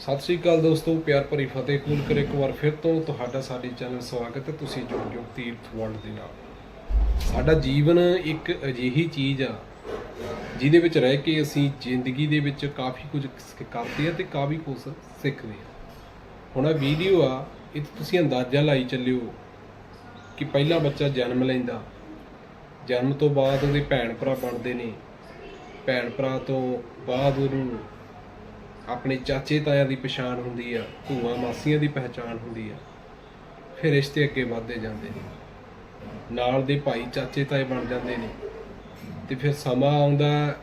ਸਤਿ ਸ੍ਰੀ ਅਕਾਲ ਦੋਸਤੋ, ਪਿਆਰ ਭਰੀ ਫਤਿਹ ਕੂਲ ਕਰ ਇੱਕ ਵਾਰ ਫਿਰ ਤੋਂ ਤੁਹਾਡਾ ਸਾਡੇ ਚੈਨਲ ਸਵਾਗਤ ਹੈ, ਤੁਸੀਂ ਜੁੜ ਜੋ ਤੀਰਥ ਵਰਲਡ ਦੇ ਨਾਲ। ਸਾਡਾ ਜੀਵਨ ਇੱਕ ਅਜਿਹੀ ਚੀਜ਼ ਆ, ਜਿਹਦੇ ਵਿੱਚ ਰਹਿ ਕੇ ਅਸੀਂ ਜ਼ਿੰਦਗੀ ਦੇ ਵਿੱਚ ਕਾਫੀ ਕੁਝ ਕਰਦੇ ਆ ਤੇ ਕਾਫੀ ਕੁਝ ਸਿੱਖਦੇ ਆ ਹੁਣ ਇਹ ਵੀਡੀਓ ਆ ਇਹ ਤੁਸੀਂ ਅੰਦਾਜ਼ਾ ਲਾਈ ਚੱਲਿਓ ਕਿ ਪਹਿਲਾ ਬੱਚਾ ਜਨਮ ਲੈਂਦਾ। ਜਨਮ ਤੋਂ ਬਾਅਦ ਉਹਦੇ ਭੈਣ ਭਰਾ ਬਣਦੇ ਨੇ। ਭੈਣ ਭਰਾ ਤੋਂ ਬਾਅਦ ਉਹਨੂੰ ਆਪਣੇ ਚਾਚੇ ਤਾਇਆ ਦੀ ਪਛਾਣ ਹੁੰਦੀ ਆ, ਭੂਆ ਮਾਸੀਆਂ ਦੀ ਪਹਿਚਾਣ ਹੁੰਦੀ ਆ, ਫਿਰ ਰਿਸ਼ਤੇ ਅੱਗੇ ਵਧਦੇ ਜਾਂਦੇ ਨੇ। ਨਾਲ ਦੇ ਭਾਈ ਚਾਚੇ ਤਾਏ ਬਣ ਜਾਂਦੇ ਨੇ ਤੇ ਫਿਰ ਸਮਾਂ ਆਉਂਦਾ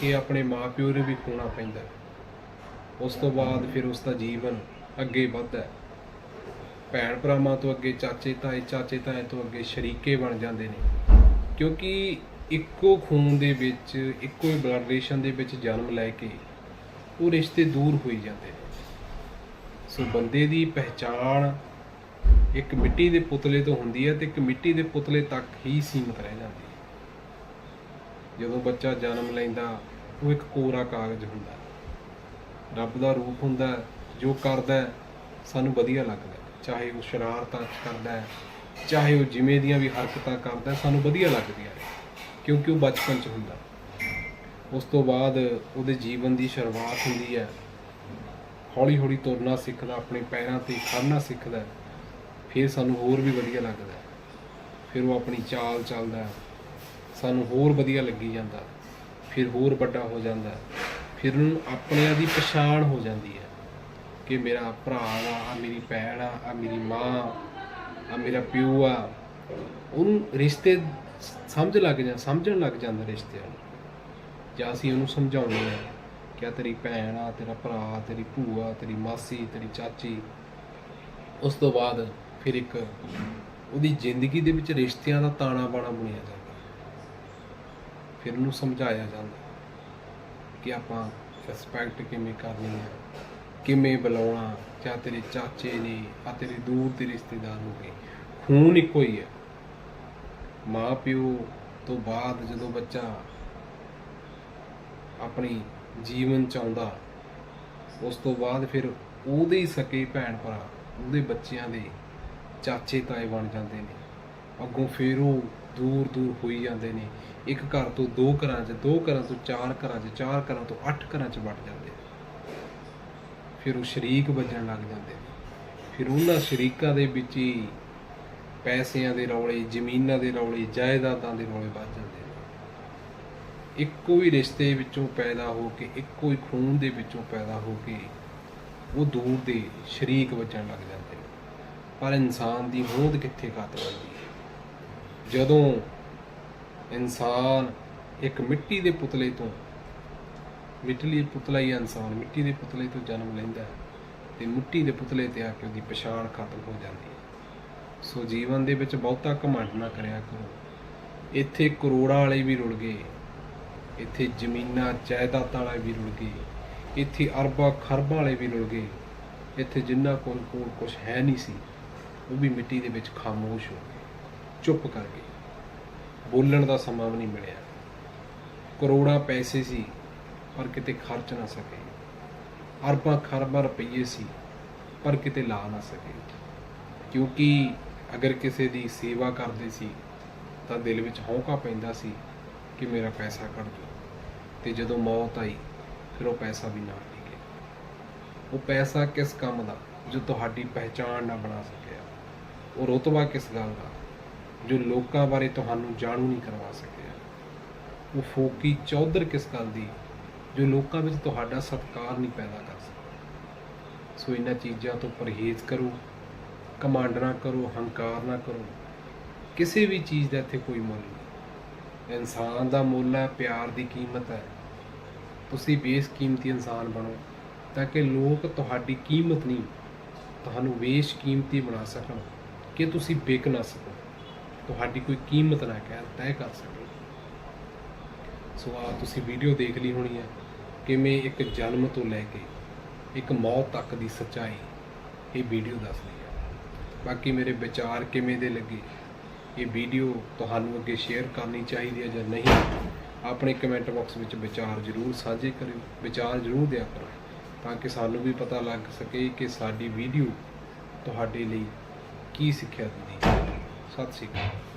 ਕਿ ਆਪਣੇ ਮਾਪਿਓ ਨੂੰ ਵੀ ਖੋਣਾ ਪੈਂਦਾ। ਉਸ ਤੋਂ ਬਾਅਦ ਫਿਰ ਉਸ ਦਾ ਜੀਵਨ ਅੱਗੇ ਵੱਧਦਾ। ਭੈਣ ਭਰਾਵਾਂ ਤੋਂ ਅੱਗੇ ਚਾਚੇ ਤਾਏ ਚਾਚੇ ਤਾਏ ਤੋਂ ਅੱਗੇ ਸ਼ਰੀਕੇ ਬਣ ਜਾਂਦੇ ਨੇ। ਕਿਉਂਕਿ ਇੱਕੋ ਖੂਨ ਦੇ ਵਿੱਚ, ਇੱਕੋ ਹੀ ਬਲੱਡ ਰਿਲੇਸ਼ਨ ਦੇ ਵਿੱਚ ਜਨਮ ਲੈ ਕੇ ਉਹ ਰਿਸ਼ਤੇ ਦੂਰ ਹੋਈ ਜਾਂਦੇ ਨੇ। ਸੋ ਬੰਦੇ ਦੀ ਪਹਿਚਾਣ ਇੱਕ ਮਿੱਟੀ ਦੇ ਪੁਤਲੇ ਤੋਂ ਹੁੰਦੀ ਹੈ ਤੇ ਇੱਕ ਮਿੱਟੀ ਦੇ ਪੁਤਲੇ ਤੱਕ ਹੀ ਸੀਮਤ ਰਹਿ ਜਾਂਦੀ ਹੈ। ਜਦੋਂ ਬੱਚਾ ਜਨਮ ਲੈਂਦਾ, ਉਹ ਇੱਕ ਕੋਰਾ ਕਾਗਜ਼ ਹੁੰਦਾ। ਰੱਬ ਦਾ ਰੂਪ ਹੁੰਦਾ, ਜੋ ਕਰਦਾ, ਸਾਨੂੰ ਵਧੀਆ ਲੱਗਦਾ। ਚਾਹੇ ਉਹ ਸ਼ਰਾਰਤਾਂ ਕਰਦਾ ਹੈ, ਚਾਹੇ ਉਹ ਜਿਵੇਂ ਦੀਆਂ ਵੀ ਹਰਕਤਾਂ ਕਰਦਾ, ਸਾਨੂੰ ਵਧੀਆ ਲੱਗਦੀਆਂ ਨੇ। ਕਿਉਂਕਿ ਉਹ ਬਚਪਨ 'ਚ ਹੁੰਦਾ। ਉਸ ਤੋਂ ਬਾਅਦ ਉਹਦੇ ਜੀਵਨ ਦੀ ਸ਼ੁਰੂਆਤ ਹੁੰਦੀ ਹੈ। ਹੌਲੀ ਹੌਲੀ ਤੁਰਨਾ ਸਿੱਖਦਾ ਆਪਣੇ ਪੈਰਾਂ ਤੇ ਖੜਨਾ ਸਿੱਖਦਾ ਫਿਰ ਸਾਨੂੰ ਹੋਰ ਵੀ ਵਧੀਆ ਲੱਗਦਾ ਫਿਰ ਉਹ ਆਪਣੀ ਚਾਲ ਚੱਲਦਾ ਸਾਨੂੰ ਹੋਰ ਵਧੀਆ ਲੱਗੀ ਜਾਂਦਾ ਫਿਰ ਹੋਰ ਵੱਡਾ ਹੋ ਜਾਂਦਾ ਫਿਰ ਉਹਨੂੰ ਆਪਣਿਆਂ ਦੀ ਪਛਾਣ ਹੋ ਜਾਂਦੀ ਹੈ ਕਿ ਮੇਰਾ ਭਰਾ ਆ ਆ ਮੇਰੀ ਭੈਣ ਆ ਆ ਮੇਰੀ ਮਾਂ ਆ ਮੇਰਾ ਪਿਓ ਆ। ਉਹਨੂੰ ਰਿਸ਼ਤੇ ਸਮਝ ਲੱਗ ਜਾਂ, ਸਮਝਣ ਲੱਗ ਜਾਂਦਾ ਰਿਸ਼ਤਿਆਂ ਨੂੰ। ਜਾਂ ਅਸੀਂ ਉਹਨੂੰ ਸਮਝਾਉਂਦੇ ਆ ਕਿ ਤੇਰੀ ਭੈਣ ਆ, ਤੇਰਾ ਭਰਾ, ਤੇਰੀ ਭੂਆ, ਤੇਰੀ ਮਾਸੀ, ਤੇਰੀ ਚਾਚੀ। ਉਸ ਤੋਂ ਬਾਅਦ ਫਿਰ ਇੱਕ ਉਹਦੀ ਜ਼ਿੰਦਗੀ ਦੇ ਵਿੱਚ ਰਿਸ਼ਤਿਆਂ ਦਾ ਤਾਣਾ ਬਾਣਾ ਬੁਣਿਆ ਜਾਂਦਾ ਫਿਰ ਉਹਨੂੰ ਸਮਝਾਇਆ ਜਾਂਦਾ ਕਿ ਆਪਾਂ ਰਿਸਪੈਕਟ ਕਿਵੇਂ ਕਰਨੀ ਹੈ, ਕਿਵੇਂ ਬੁਲਾਉਣਾ ਜਾਂ ਤੇਰੇ ਚਾਚੇ ਨੇ ਆ ਤੇਰੇ ਦੂਰ ਦੇ ਰਿਸ਼ਤੇਦਾਰ ਹੋ ਗਏ। ਖੂਨ ਇੱਕੋ ਹੀ ਹੈ। ਮਾਂ ਪਿਓ ਤੋਂ ਬਾਅਦ ਜਦੋਂ ਬੱਚਾ ਆਪਣੀ ਜੀਵਨ ਚਾਹੁੰਦਾ ਉਸ ਤੋਂ ਬਾਅਦ ਫਿਰ ਉਹਦੇ ਹੀ ਸਕੇ ਭੈਣ ਭਰਾ, ਉਹਦੇ ਬੱਚਿਆਂ ਦੇ ਚਾਚੇ ਤਾਏ ਬਣ ਜਾਂਦੇ ਨੇ। ਅੱਗੋਂ ਫਿਰ ਉਹ ਦੂਰ ਦੂਰ ਹੋਈ ਜਾਂਦੇ ਨੇ। ਇੱਕ ਘਰ ਤੋਂ ਦੋ ਘਰਾਂ 'ਚ, ਦੋ ਘਰਾਂ ਤੋਂ ਚਾਰ ਘਰਾਂ 'ਚ, ਚਾਰ ਘਰਾਂ ਤੋਂ ਅੱਠ ਘਰਾਂ 'ਚ ਵੱਟ ਜਾਂਦੇ ਨੇ। ਫਿਰ ਉਹ ਸ਼ਰੀਕ ਵੱਜਣ ਲੱਗ ਜਾਂਦੇ ਨੇ। ਫਿਰ ਉਹਨਾਂ ਸ਼ਰੀਕਾਂ ਦੇ ਵਿੱਚ ਹੀ ਪੈਸਿਆਂ ਦੇ ਰੌਲੇ, ਜ਼ਮੀਨਾਂ ਦੇ ਰੌਲੇ, ਜਾਇਦਾਦਾਂ ਦੇ ਰੌਲੇ ਵੱਜ ਜਾਂਦੇ ਨੇ। ਇੱਕੋ ਹੀ ਰਿਸ਼ਤੇ ਵਿੱਚੋਂ ਪੈਦਾ ਹੋ ਕੇ, ਇੱਕੋ ਹੀ ਖੂਨ ਦੇ ਵਿੱਚੋਂ ਪੈਦਾ ਹੋ ਕੇ ਉਹ ਦੂਰ ਦੇ ਸ਼ਰੀਕ ਵੱਜਣ ਲੱਗ ਜਾਂਦੇ ਨੇ। ਪਰ ਇਨਸਾਨ ਦੀ ਹੋਂਦ ਕਿੱਥੇ ਖਤਮ ਹੁੰਦੀ ਹੈ? ਜਦੋਂ ਇਨਸਾਨ ਇੱਕ ਮਿੱਟੀ ਦੇ ਪੁਤਲੇ ਤੋਂ ਮਿੱਟੀ ਪੁਤਲਾ ਹੀ ਹੈ ਇਨਸਾਨ ਮਿੱਟੀ ਦੇ ਪੁਤਲੇ ਤੋਂ ਜਨਮ ਲੈਂਦਾ ਹੈ ਤੇ ਮਿੱਟੀ ਦੇ ਪੁਤਲੇ ਤੇ ਆ ਕੇ ਉਹਦੀ ਪਛਾਣ ਖਤਮ ਹੋ ਜਾਂਦੀ ਹੈ। ਸੋ ਜੀਵਨ ਦੇ ਵਿੱਚ ਬਹੁਤਾ ਘਮੰਡ ਨਾ ਕਰਿਆ ਕਰੋ। ਇੱਥੇ ਕਰੋੜਾਂ ਵਾਲੇ ਵੀ ਰੁਲ ਗਏ। ਇੱਥੇ ਜ਼ਮੀਨਾਂ, ਜਾਇਦਾਦਾਂ ਵਾਲੇ ਵੀ ਰੁਲ ਗਏ। ਇੱਥੇ ਅਰਬਾਂ, ਖਰਬਾਂ ਵਾਲੇ ਵੀ ਰੁਲ ਗਏ। ਇੱਥੇ ਜਿੰਨਾ ਕੋਲ ਕੋਲ ਕੁਝ ਹੈ ਨਹੀਂ ਸੀ, ਉਹ ਵੀ ਮਿੱਟੀ ਦੇ ਵਿੱਚ ਖਾਮੋਸ਼ ਹੋ ਗਏ, ਚੁੱਪ ਕਰ ਗਏ। ਬੋਲਣ ਦਾ ਸਮਾਂ ਵੀ ਨਹੀਂ ਮਿਲਿਆ। ਕਰੋੜਾਂ ਪੈਸੇ ਸੀ, ਪਰ ਕਿਤੇ ਖਰਚ ਨਾ ਸਕੇ। ਅਰਬਾਂ, ਖਰਬਾਂ ਰੁਪਈਏ ਸੀ, ਪਰ ਕਿਤੇ ਲਾ ਨਾ ਸਕੇ। ਕਿਉਂਕਿ ਅਗਰ ਕਿਸੇ ਦੀ ਸੇਵਾ ਕਰਦੇ ਸੀ, ਤਾਂ ਦਿਲ ਵਿੱਚ ਹੌਂਕਾ ਪੈਂਦਾ ਸੀ ਕਿ ਮੇਰਾ ਪੈਸਾ ਕੱਢ ਦਿਓ ਤੇ ਜਦੋਂ ਮੌਤ ਆਈ, ਫਿਰ ਉਹ ਪੈਸਾ ਵੀ ਨਾਲ ਨਹੀਂ ਗਿਆ। ਉਹ ਪੈਸਾ ਕਿਸ ਕੰਮ ਦਾ? ਜੋ ਤੁਹਾਡੀ ਪਹਿਚਾਣ ਨਾ ਬਣਾ ਸਕਿਆ। ਉਹ ਰੁਤਬਾ ਕਿਸ ਗੱਲ ਦਾ? ਜੋ ਲੋਕਾਂ ਬਾਰੇ ਤੁਹਾਨੂੰ ਜਾਣੂ ਨਹੀਂ ਕਰਵਾ ਸਕਿਆ। ਉਹ ਫੋਕੀ ਚੌਧਰ ਕਿਸ ਗੱਲ ਦੀ? ਜੋ ਲੋਕਾਂ ਵਿੱਚ ਤੁਹਾਡਾ ਸਤਿਕਾਰ ਨਹੀਂ ਪੈਦਾ ਕਰ ਸਕਿਆ। ਸੋ ਇਹਨਾਂ ਚੀਜ਼ਾਂ ਤੋਂ ਪਰਹੇਜ਼ ਕਰੋ ਕਮਾਂਡ ਨਾ ਕਰੋ, ਹੰਕਾਰ ਨਾ ਕਰੋ। ਕਿਸੇ ਵੀ ਚੀਜ਼ ਦਾ ਇੱਥੇ ਕੋਈ ਮੁੱਲ ਨਹੀਂ। ਇਨਸਾਨ ਦਾ ਮੁੱਲ ਹੈ, ਪਿਆਰ ਦੀ ਕੀਮਤ ਹੈ। ਤੁਸੀਂ ਬੇਸ਼ਕੀਮਤੀ ਇਨਸਾਨ ਬਣੋ, ਤਾਂ ਕਿ ਲੋਕ ਤੁਹਾਡੀ ਕੀਮਤ ਨਹੀਂ, ਤੁਹਾਨੂੰ ਬੇਸ਼ਕੀਮਤੀ ਬਣਾ ਸਕਣ। ਕਿ ਤੁਸੀਂ ਵਿਕ ਨਾ ਸਕੋ, ਤੁਹਾਡੀ ਕੋਈ ਕੀਮਤ ਨਾ ਕਹਿ, ਤੈਅ ਕਰ ਸਕੋ ਸੋ ਆ ਤੁਸੀਂ ਵੀਡੀਓ ਦੇਖ ਲਈ ਹੋਣੀ ਹੈ ਕਿਵੇਂ ਇੱਕ ਜਨਮ ਤੋਂ ਲੈ ਕੇ ਇੱਕ ਮੌਤ ਤੱਕ ਦੀ ਸੱਚਾਈ ਇਹ ਵੀਡੀਓ ਦੱਸਦੀ ਹੈ। ਬਾਕੀ ਮੇਰੇ ਵਿਚਾਰ ਕਿਵੇਂ ਦੇ ਲੱਗੇ ਇਹ ਵੀਡੀਓ ਤੁਹਾਨੂੰ ਅੱਗੇ ਸ਼ੇਅਰ ਕਰਨੀ ਚਾਹੀਦੀ ਹੈ ਜਾਂ ਨਹੀਂ, ਆਪਣੇ ਕਮੈਂਟ ਬਾਕਸ ਵਿੱਚ ਵਿਚਾਰ ਜ਼ਰੂਰ ਸਾਂਝੇ ਕਰਿਓ, ਵਿਚਾਰ ਜ਼ਰੂਰ ਦਿਆ ਕਰੋ, ਤਾਂ ਕਿ ਸਾਨੂੰ ਵੀ ਪਤਾ ਲੱਗ ਸਕੇ ਕਿ ਸਾਡੀ ਵੀਡੀਓ ਤੁਹਾਡੇ ਲਈ ਕੀ ਸਿੱਖਿਆ ਦਿੰਦੀ ਹੈ। ਸਤਿ ਸ਼੍ਰੀ ਅਕਾਲ।